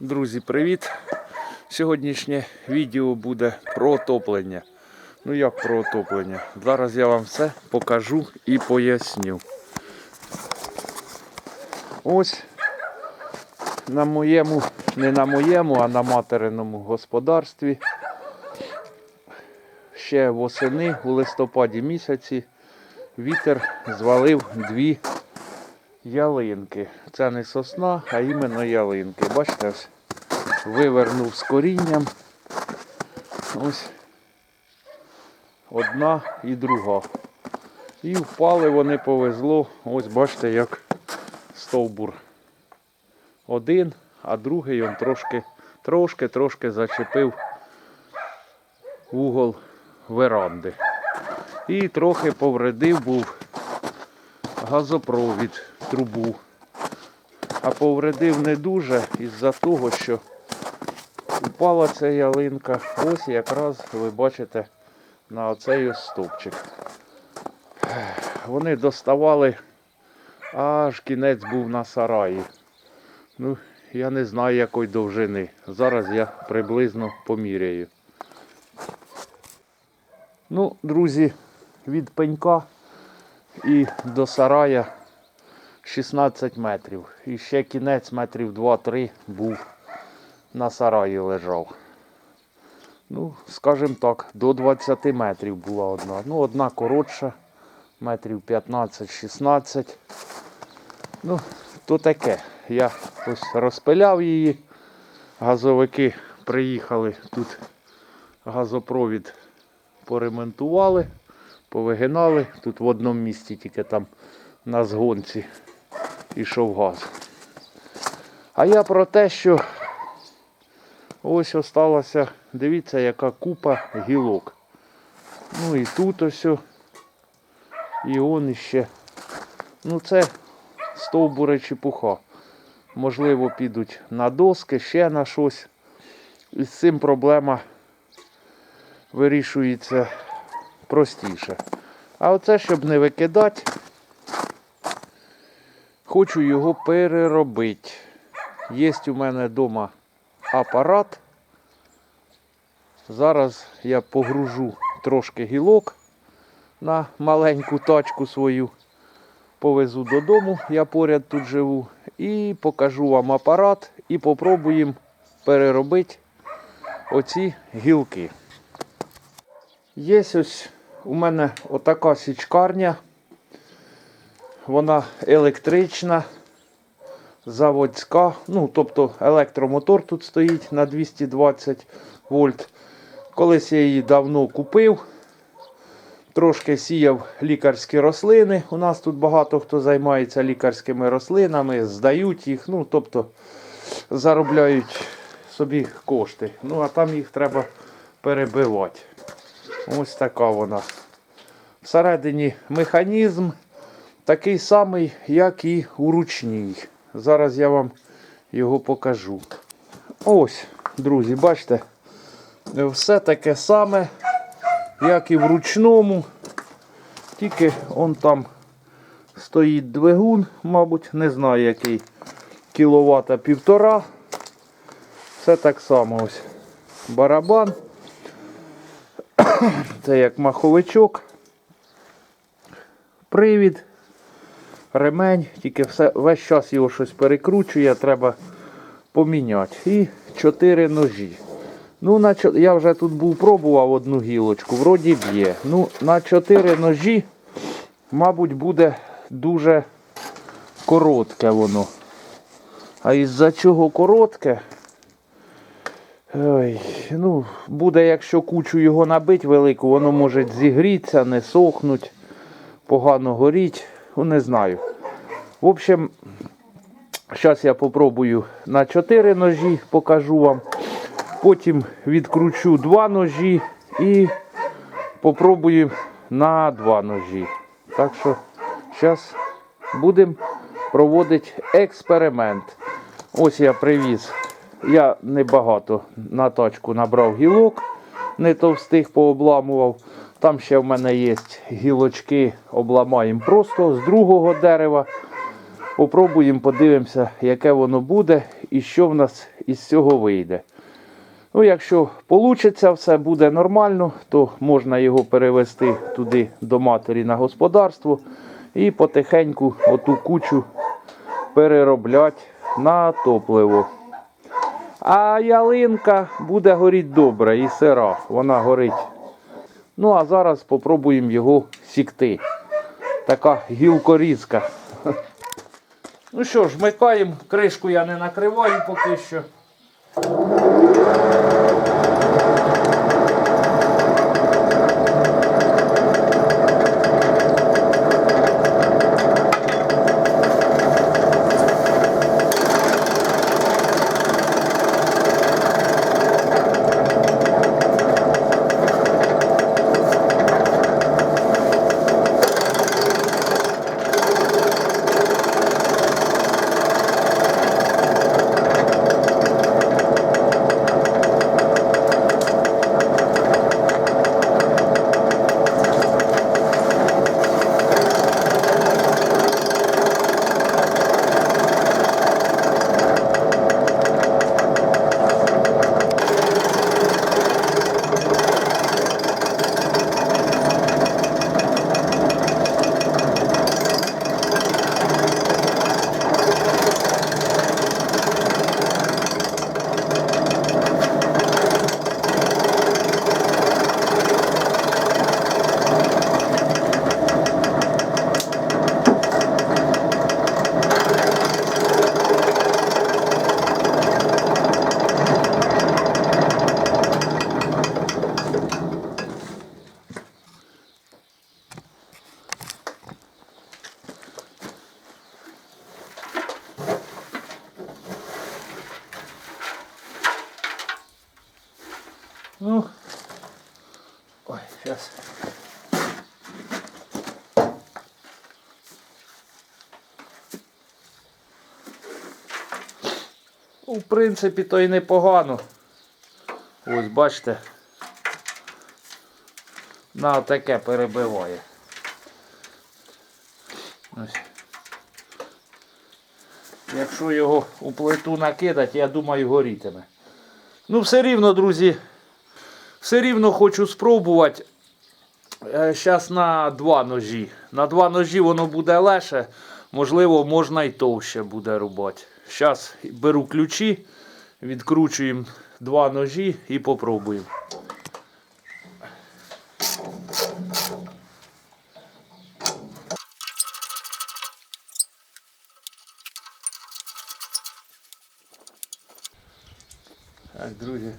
Друзі, привіт! Сьогоднішнє відео буде про отоплення. Ну як про отоплення? Зараз я вам все покажу і поясню. Ось на моєму, не на моєму, а на материному господарстві. Ще восени у листопаді місяці вітер звалив дві ялинки. Це не сосна, а іменно ялинки. Бачите, вивернув з корінням. Ось одна і друга. І впали вони повезло. Ось бачите, як стовбур. Один, а другий він трошки, трошки, трошки зачепив угол веранди. І трохи повредив був газопровід, трубу. А повредив не дуже із-за того, що упала ця ялинка. Ось якраз ви бачите на оцей стовпчик. Вони доставали, аж кінець був на сараї. Ну, я не знаю якої довжини. Зараз я приблизно поміряю. Ну, друзі, від пенька і до сарая 16 метрів. І ще кінець метрів 2-3 був на сараї лежав. Ну, скажімо так, до 20 метрів була одна. Ну, одна коротша, метрів 15-16. Ну, то таке. Я ось розпиляв її. Газовики приїхали тут газопровід поремонтували, повигинали. Тут в одному місці тільки там на згонці ішов газ. А я про те, що ось осталося, дивіться, яка купа гілок. Ну і тут ось. І он іще. Ну це стовбури чепуха. Можливо, підуть на доски, ще на щось. І з цим проблема вирішується простіше. А оце, щоб не викидати, хочу його переробити. Є у мене вдома апарат. Зараз я погружу трошки гілок на маленьку тачку свою. Повезу додому, я поряд тут живу, і покажу вам апарат і попробуємо переробити оці гілки. Є ось у мене отака січкарня. Вона електрична, заводська. Ну, тобто електромотор тут стоїть на 220 вольт. Колись я її давно купив. Трошки сіяв лікарські рослини. У нас тут багато хто займається лікарськими рослинами, здають їх, ну, тобто заробляють собі кошти. Ну, а там їх треба перебивати. Ось така вона. Всередині механізм такий самий, як і у ручній. Зараз я вам його покажу. Ось, друзі, бачите, все таке саме, як і в ручному. Тільки он там стоїть двигун, мабуть, не знаю який кіловата півтора. Все так само ось барабан. Це як маховичок. Привід, ремень, тільки все, весь час його щось перекручує, треба поміняти. І чотири ножі. Ну, на, я вже тут був пробував одну гілочку, вроді б'є. Ну, на чотири ножі, мабуть, буде дуже коротке воно. А із-за чого коротке? Ой, ну, буде, якщо кучу його набить велику, воно може зігрітися, не сохнуть, погано горіть. Ну, не знаю. В общем, зараз я попробую на 4 ножі, покажу вам. Потім відкручу два ножі і попробую на два ножі. Так що зараз будемо проводити експеримент. Ось я привіз. Я небагато на тачку набрав гілок, не товстих пообламував. Там ще в мене є гілочки, обламаємо просто з другого дерева. Попробуємо, подивимося, яке воно буде і що в нас із цього вийде. Ну, якщо вийде, все буде нормально, то можна його перевести туди до матері на господарство і потихеньку оту кучу переробляти на топливо. А ялинка буде горіти добре і сира, вона горить. Ну а зараз спробуємо його сікти. Така гілкорізка. Ну що ж, вмикаємо, кришку я не накриваю поки що. Ну. Ой, сейчас. Ну, в принципі, то й непогано. Ось бачите. На таке перебиває. Ось. Якщо його у плиту накидати, я думаю, горітиме. Ну, все рівно, друзі, все рівно хочу спробувати. Зараз на два ножі. На два ножі воно буде легше, можливо, можна і товще буде рубати. Зараз беру ключі, відкручуємо два ножі і попробуємо. Так, друзі.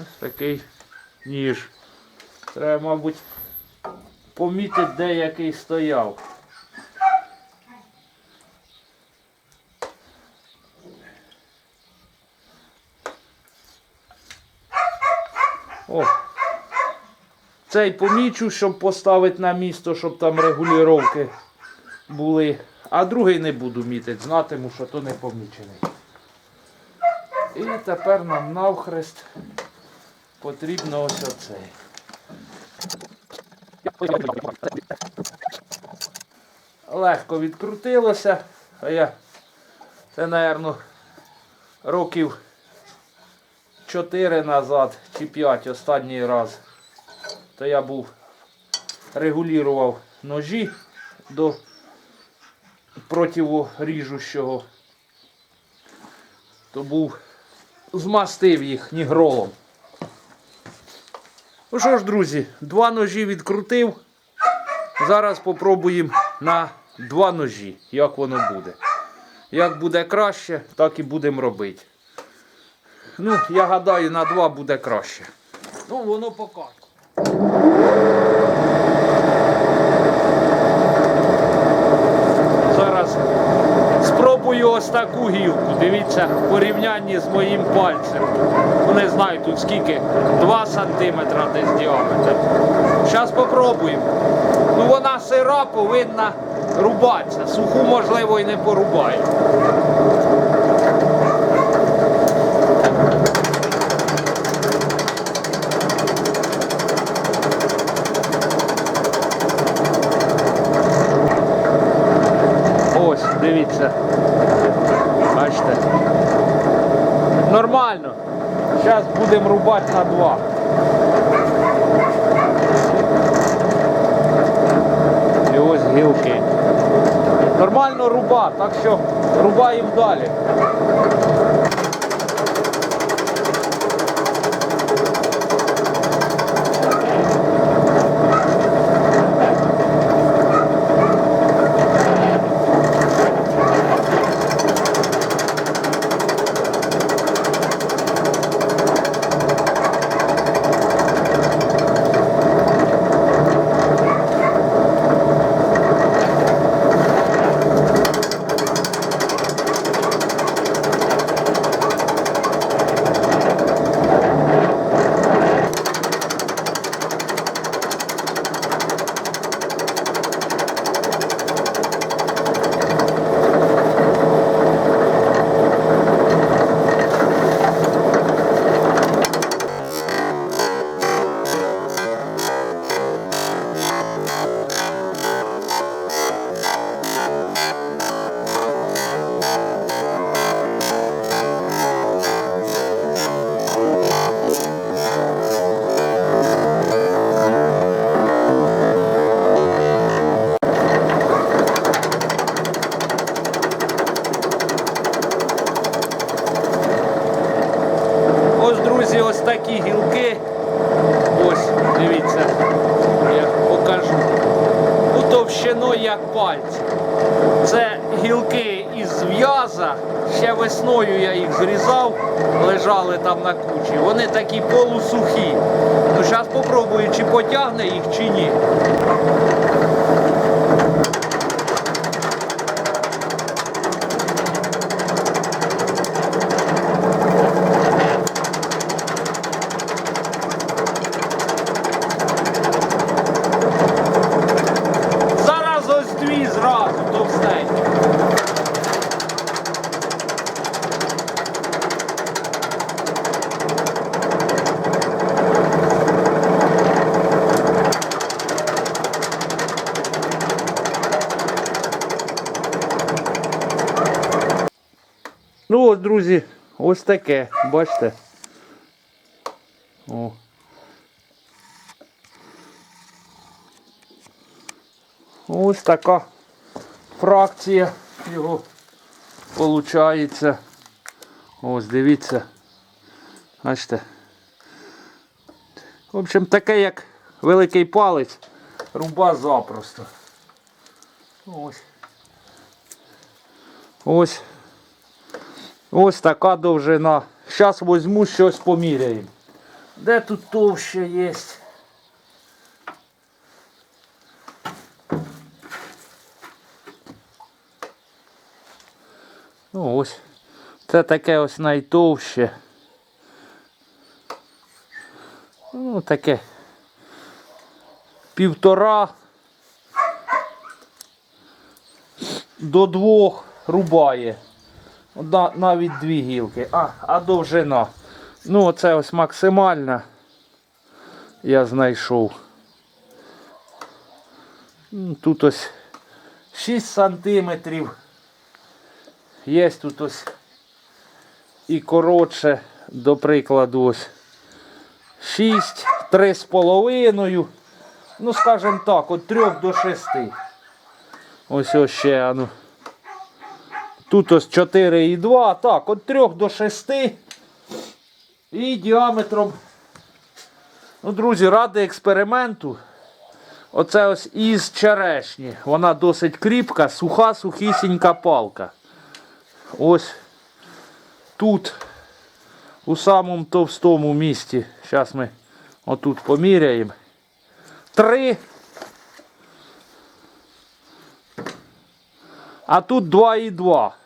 Ось такий ніж. Треба, мабуть, помітити, де який стояв. О! Цей помічу, щоб поставити на місто, щоб там регулювання були. А другий не буду мітити, знатиму, що то не помічений. І тепер нам навхрест потрібно ось оцей. Легко відкрутилося, а я це, напевно, років 4 назад чи 5 останній раз. То я був регулював ножі до противоріжущого. То був змастив їх нігролом. Ну що ж, друзі, два ножі відкрутив. Зараз попробуємо на два ножі, як воно буде. Як буде краще, так і будемо робити. Ну, я гадаю, на два буде краще. Ну, воно покаже. Зараз спробую ось таку гілку. Дивіться, в порівнянні з моїм пальцем. Ну, не знаю тут скільки, 2 сантиметра десь діаметр. Зараз спробуємо. Ну вона сира повинна рубатися. Суху, можливо, і не порубаю. Ось, дивіться. Нормально. Зараз будемо рубати на два. І ось гілки. Нормально руба, так що рубаємо далі. В'яза. Ще весною я їх зрізав, лежали там на кучі. Вони такі полусухі. Ну, зараз спробую, чи потягне їх, чи ні. Зараз ось дві зразу товстенькі. Ну ось, друзі, ось таке, бачите. О. Ось така фракція його виходить. Ось дивіться. Бачите. В общем, таке як великий палець. Руба запросто. Ось. Ось. Ось така довжина. Зараз візьму щось поміряємо. Де тут товще є? Ну ось. Це таке ось найтовще. Ну, таке. Півтора до двох рубає. На- навіть дві гілки. А, а довжина. Ну, оце ось максимальна. Я знайшов. Тут ось 6 сантиметрів. Є тут ось і коротше, до прикладу, ось 6, 3 з половиною. Ну, скажімо так, від 3 до 6. Ось ось ще, а ну. Тут ось 4,2, так, від 3 до 6. І діаметром. Ну, друзі, ради експерименту. Оце ось із черешні. Вона досить кріпка, суха, сухісінька палка. Ось тут, у самому товстому місці. Зараз ми отут поміряємо. Три. А тут 2,2.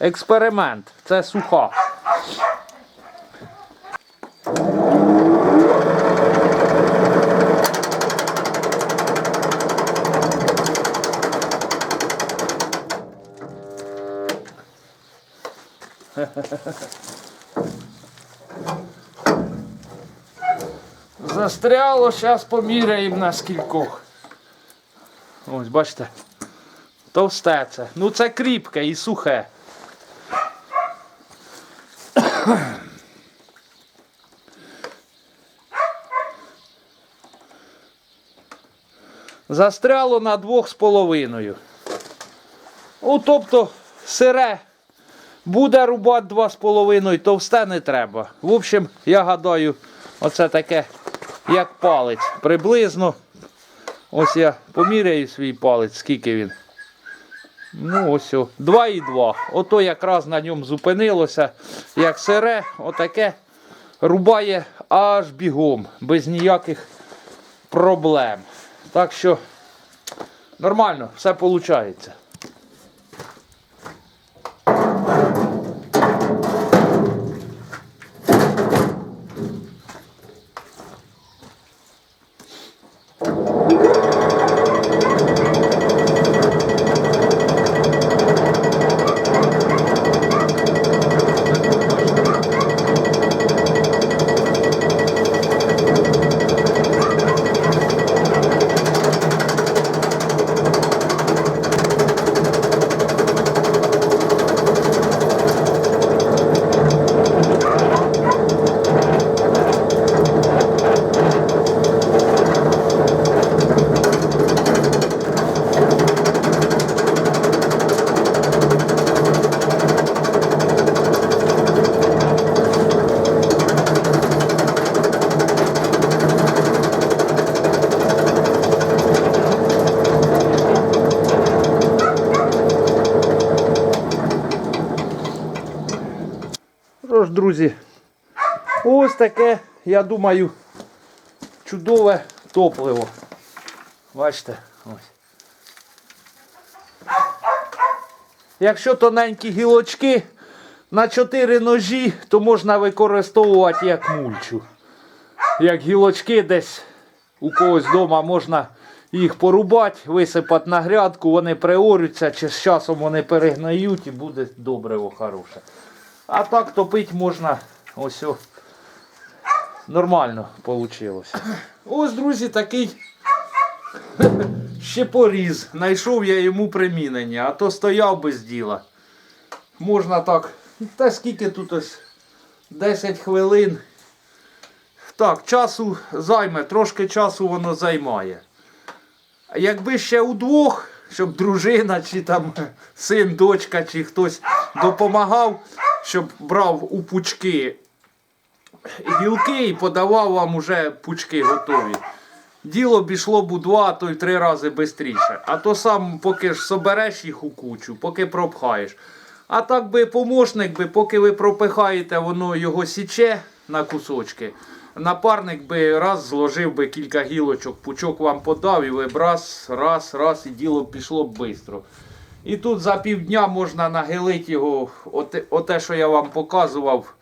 Експеримент. Це суха. Застряло, зараз поміряємо на скількох. Ось, бачите. Товсте це. Ну це кріпке і сухе. Застряло на двох з половиною. Ну, тобто, сире буде рубати два з половиною, товсте не треба. В общем, я гадаю, оце таке, як палець. Приблизно. Ось я поміряю свій палець, скільки він. Ну, ось о, 2,2. Ото якраз на ньому зупинилося. Як сире, отаке рубає аж бігом, без ніяких проблем. Так що нормально, все виходить. Таке, я думаю, чудове топливо. Бачите, ось. Якщо тоненькі гілочки на 4 ножі, то можна використовувати як мульчу. Як гілочки десь у когось вдома можна їх порубати, висипати на грядку, вони приорються, чи з часом вони перегнають і буде добриво хороше. А так топити можна ось о. Нормально вийшло. Ось, друзі, такий ще поріз. Знайшов я йому примінення, а то стояв без діла. Можна так. Та скільки тут ось 10 хвилин. Так, часу займе, трошки часу воно займає. Якби ще удвох, щоб дружина, чи там син, дочка, чи хтось допомагав, щоб брав у пучки гілки і подавав вам уже пучки готові. Діло б йшло б у два, а то й три рази швидше. А то сам поки ж собереш їх у кучу, поки пропхаєш. А так би помощник би, поки ви пропихаєте, воно його січе на кусочки. Напарник би раз зложив би кілька гілочок, пучок вам подав, і ви б раз, раз, раз, і діло пішло б швидко. І тут за півдня можна нагилити його, оте, оте, що я вам показував,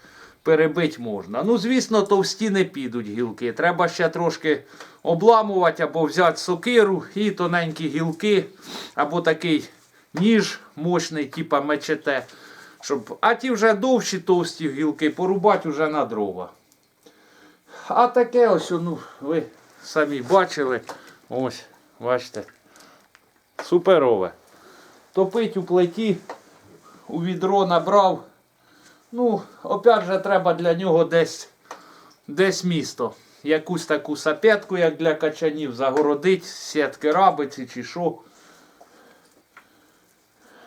перебити можна. Ну, звісно, товсті не підуть гілки. Треба ще трошки обламувати або взяти сокиру і тоненькі гілки, або такий ніж мощний, типа мечете. Щоб... А ті вже довші товсті гілки порубати вже на дрова. А таке ось, ну, ви самі бачили. Ось, бачите. Суперове. Топить у плиті, у відро набрав. Ну, опять же, треба для нього десь, десь місто. Якусь таку сапетку, як для качанів, загородить, сітки рабиці чи що.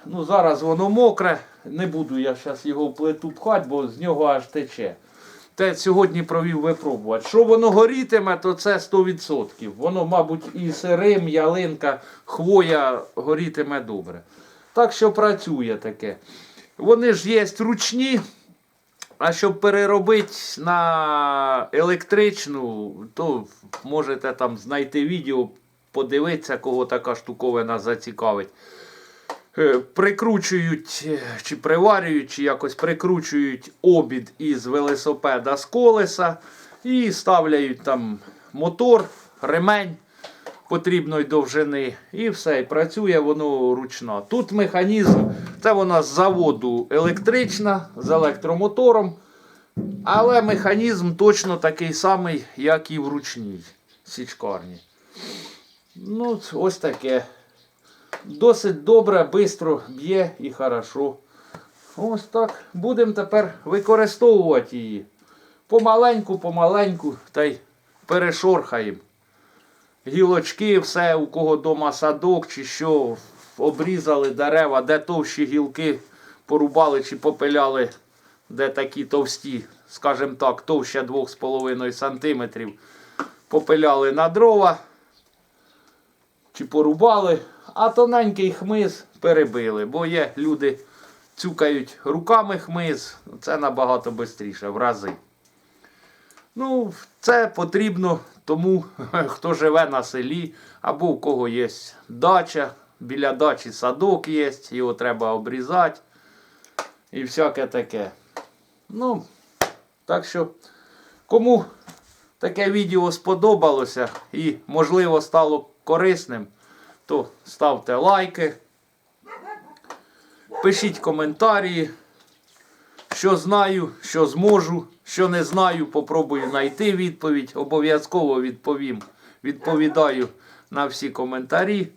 Ну, зараз воно мокре. Не буду я зараз його в плиту пхати, бо з нього аж тече. Те сьогодні провів випробувати. Що воно горітиме, то це 100%. Воно, мабуть, і сирим, ялинка, хвоя горітиме добре. Так що працює таке. Вони ж є ручні, а щоб переробити на електричну, то можете там знайти відео, подивитися, кого така штуковина зацікавить. Е, Прикручують е, чи приварюють, чи якось прикручують обід із велосипеда з колеса і ставляють там мотор, ремень потрібної довжини. І все, і працює воно ручно. Тут механізм, це вона з заводу електрична, з електромотором. Але механізм точно такий самий, як і в ручній січкарні. Ну, ось таке. Досить добре, швидко б'є і хорошо. Ось так. Будемо тепер використовувати її. Помаленьку, помаленьку, та й перешорхаємо. Гілочки, все, у кого дома садок чи що, обрізали дерева, де товщі гілки порубали чи попиляли, де такі товсті, скажімо так, товще 2,5 см. Попиляли на дрова чи порубали, а тоненький хмиз перебили, бо є люди цюкають руками хмиз, це набагато швидше, в рази. Ну, це потрібно тому, хто живе на селі, або у кого є дача, біля дачі садок є, його треба обрізати і всяке таке. Ну, так що, кому таке відео сподобалося і, можливо, стало корисним, то ставте лайки, пишіть коментарі. Що знаю, що зможу, що не знаю, попробую знайти відповідь. Обов'язково відповім. Відповідаю на всі коментарі.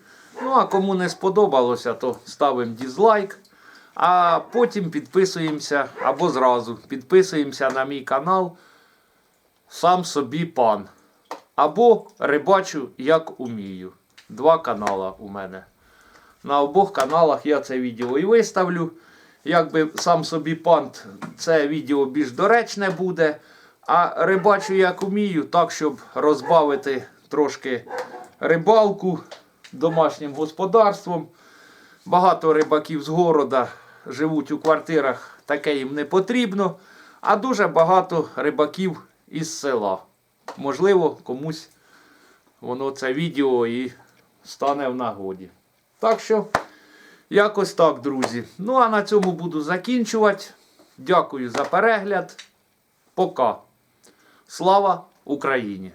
Ну, а кому не сподобалося, то ставимо дізлайк. А потім підписуємося або зразу підписуємося на мій канал Сам собі пан. Або рибачу як умію. Два канала у мене. На обох каналах я це відео і виставлю. Якби сам собі пант, це відео більш доречне буде. А рибачу як умію, так, щоб розбавити трошки рибалку домашнім господарством. Багато рибаків з города живуть у квартирах, таке їм не потрібно. А дуже багато рибаків із села. Можливо, комусь воно це відео і стане в нагоді. Так що. Якось так, друзі. Ну а на цьому буду закінчувати. Дякую за перегляд. Пока. Слава Україні!